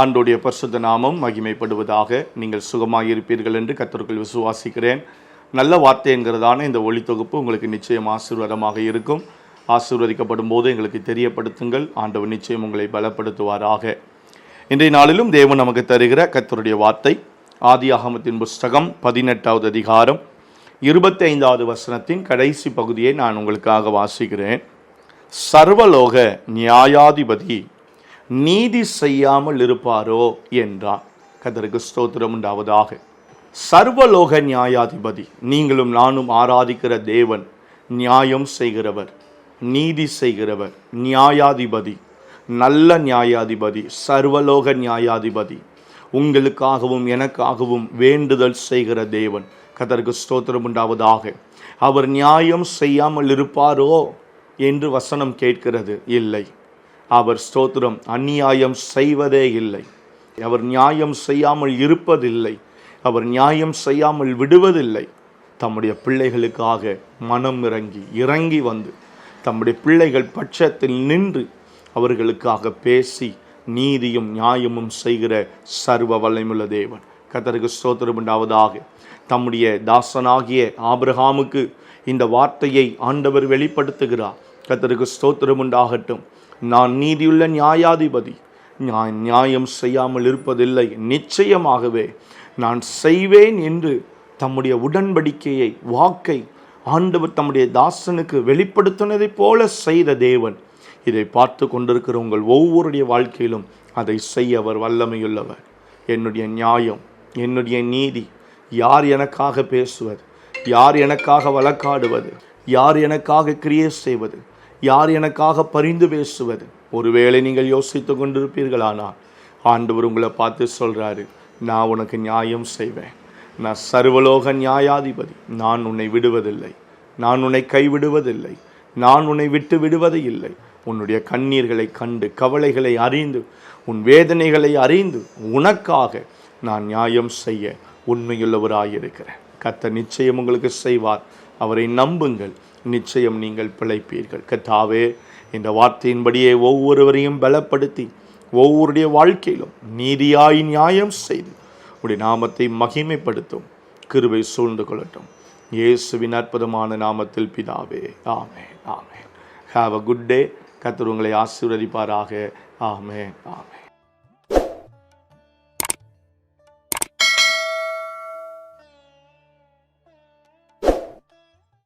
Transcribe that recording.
ஆண்டோடைய பரிசுத்த நாமம் மகிமைப்படுவதாக நீங்கள் சுகமாயிருப்பீர்கள் என்று கத்தருக்குள் விசுவாசிக்கிறேன். நல்ல வார்த்தை என்கிறதான இந்த ஒளி தொகுப்பு உங்களுக்கு நிச்சயம் ஆசீர்வாதமாக இருக்கும். ஆசீர்வதிக்கப்படும் போது எங்களுக்கு தெரியப்படுத்துங்கள். ஆண்டவர் நிச்சயம் உங்களை பலப்படுத்துவாராக. இன்றைய நாளிலும் தேவன் நமக்கு தருகிற கத்தருடைய வார்த்தை ஆதி அகமத்தின் புஸ்தகம் பதினெட்டாவது அதிகாரம் இருபத்தி ஐந்தாவது வசனத்தின் கடைசி பகுதியை நான் உங்களுக்காக வாசிக்கிறேன். சர்வலோக நியாயாதிபதி நீதி செய்யாமல் இருப்பாரோ என்றார் கதருக்கு ஸ்தோத்திரம் உண்டாவதாக. சர்வலோக நியாயாதிபதி நீங்களும் நானும் ஆராதிக்கிற தேவன் நியாயம் செய்கிறவர் நீதி செய்கிறவர் நியாயாதிபதி நல்ல நியாயாதிபதி சர்வலோக நியாயாதிபதி உங்களுக்காகவும் எனக்காகவும் வேண்டுதல் செய்கிற தேவன் கதருக்கு ஸ்தோத்திரம் உண்டாவதாக. அவர் நியாயம் செய்யாமல் இருப்பாரோ என்று வசனம் கேட்கிறது. இல்லை. அவர் ஸ்தோத்திரம் அந்நியாயம் செய்வதே இல்லை. அவர் நியாயம் செய்யாமல் இருப்பதில்லை. அவர் நியாயம் செய்யாமல் விடுவதில்லை. தம்முடைய பிள்ளைகளுக்காக மனம் இறங்கி இறங்கி வந்து தம்முடைய பிள்ளைகள் பட்சத்தில் நின்று அவர்களுக்காக பேசி நீதியும் நியாயமும் செய்கிற சர்வ வல்லமுள்ள தேவன். கத்தருக்கு ஸ்தோத்திரம் உண்டாவதாக. தம்முடைய தாசனாகிய ஆபிரகாமுக்கு இந்த வார்த்தையை ஆண்டவர் வெளிப்படுத்துகிறார். கத்தருக்கு ஸ்தோத்திரம் உண்டாகட்டும். நான் நீதியுள்ள நியாயாதிபதி. நான் நியாயம் செய்யாமல் இருப்பதில்லை. நிச்சயமாகவே நான் செய்வேன் என்று தம்முடைய உடன்படிக்கையை வாக்கை ஆண்டவர் தம்முடைய தாசனுக்கு வெளிப்படுத்தினதைப் போல செய்த தேவன். இதை பார்த்து கொண்டிருக்கிற உங்கள் ஒவ்வொருடைய வாழ்க்கையிலும் அதை செய்ய அவர் வல்லமையுள்ளவர். என்னுடைய நியாயம் என்னுடைய நீதி யார் எனக்காக பேசுவது யார் எனக்காக வழக்காடுவது யார் எனக்காக கிரியேட் செய்வது யார் எனக்காக பரிந்து பேசுவது? ஒருவேளை நீங்கள் யோசித்து கொண்டிருப்பீர்களானால் ஆண்டவர் உங்களை பார்த்து சொல்கிறாரு நான் உனக்கு நியாயம் செய்வேன். நான் சர்வலோக நியாயாதிபதி. நான் உன்னை விடுவதில்லை. நான் உன்னை கைவிடுவதில்லை. நான் உன்னை விட்டு விடுவது இல்லை. உன்னுடைய கண்ணீர்களை கண்டு கவலைகளை அறிந்து உன் வேதனைகளை அறிந்து உனக்காக நான் நியாயம் செய்ய உண்மையுள்ளவராயிருக்கிறேன். கத்த நிச்சயம் உங்களுக்கு செய்வார். அவரை நம்புங்கள். நிச்சயம் நீங்கள் பிழைப்பீர்கள். கத்தாவே இந்த வார்த்தையின்படியே ஒவ்வொருவரையும் பலப்படுத்தி ஒவ்வொருடைய வாழ்க்கையிலும் நீதியாய் நியாயம் செய்து உடைய நாமத்தை மகிமைப்படுத்தும் கிருபை சூழ்ந்து கொள்ளட்டும். இயேசுவின் அற்புதமான நாமத்தில் பிதாவே ஆமே ஆமே ஹாவ் அ குட் டே கத்தர் உங்களை ஆசீர்வதிப்பாராக. ஆமே ஆமே